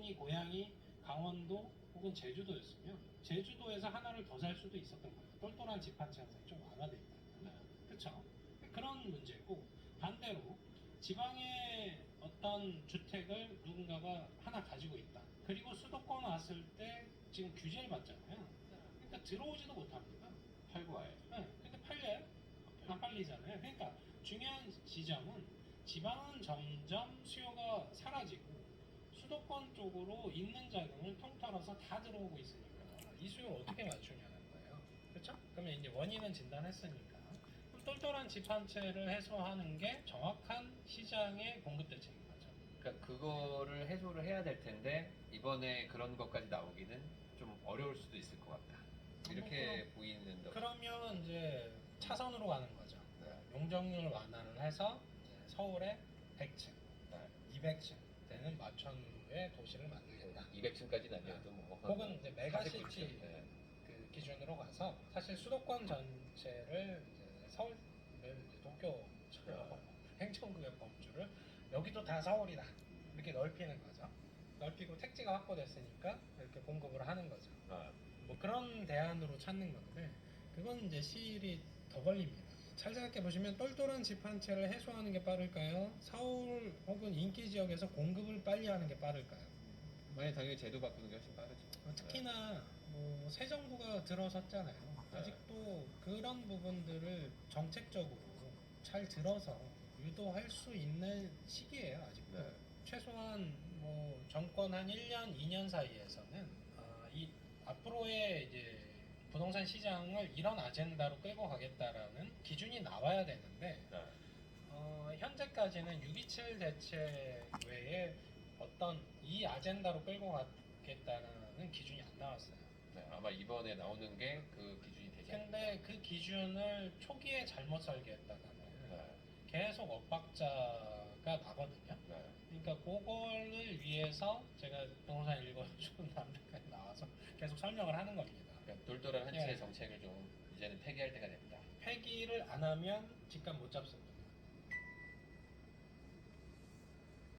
본인이 고향이 강원도 혹은 제주도였으면 제주도에서 하나를 더 살 수도 있었던 거예요. 똘똘한 집한채 현상이 좀 완화돼 있다. 그렇죠? 그런 문제고 반대로 지방의 어떤 주택을 누군가가 하나 가지고 있다. 그리고 수도권 왔을 때 지금 규제를 받잖아요. 그러니까 들어오지도 못합니다. 팔고 와야죠. 네, 근데 팔려요? 안 팔리잖아요. 그러니까 중요한 지점은 지방은 점점 수요가 사라지고 수도권 쪽으로 있는 자금을 통틀어서 다 들어오고 있으니까 이 수요를 어떻게 맞추냐는 거예요. 그렇죠? 그러면 이제 원인은 진단했으니까 그럼 똘똘한 집 한 채를 해소하는 게 정확한 시장의 공급 대책인 거죠. 그러니까 그거를 해소를 해야 될 텐데 이번에 그런 것까지 나오기는 좀 어려울 수도 있을 것 같다. 이렇게 보이는 거. 그러면 이제 차선으로 가는 거죠. 네. 용적률 완화를 해서 서울에 100층, 네. 200층 되는 마천루의 도시를 만들겠다. 200층까지는 아니어도 뭐 혹은 이제 메가시티 400층. 네. 그 기준으로 가서 사실 수도권 전체를 이제 서울을 이제 도쿄처럼 행정구역 범주를 여기도 다 서울이다 이렇게 넓히는 거죠. 넓히고 택지가 확보됐으니까 이렇게 공급을 하는 거죠. 아, 뭐 그런 대안으로 찾는 건데 그건 이제 시일이 더 걸립니다. 잘 생각해 보시면 똘똘한 집 한 채를 해소하는 게 빠를까요? 서울 혹은 인기 지역에서 공급을 빨리 하는 게 빠를까요? 만약 당연히 제도 바꾸는 게 훨씬 빠르죠. 어, 특히나 뭐 새 정부가 들어섰잖아요. 네. 아직도 그런 부분들을 정책적으로 잘 들어서 유도할 수 있는 시기예요. 아직도. 네. 최소한 뭐 정권 한 1년, 2년 사이에서는 아, 이 앞으로의 이제 부동산 시장을 이런 아젠다로 끌고 가겠다라는 기준이 나와야 되는데 네. 어, 현재까지는 627 대책 외에 어떤 이 아젠다로 끌고 가겠다는 기준이 안 나왔어요. 네, 아마 이번에 나오는 게 그 기준이 되지 않을까. 근데 그 기준을 초기에 잘못 설계했다가는 네. 계속 엇박자가 나거든요. 네. 그러니까 그거를 위해서 제가 부동산 읽어주는 남들까지 나와서 계속 설명을 하는 겁니다. 그러니까 똘똘한 한 채의 예. 정책을 좀 이제는 폐기할 때가 됐다. 폐기를 안 하면 집값 못 잡습니다.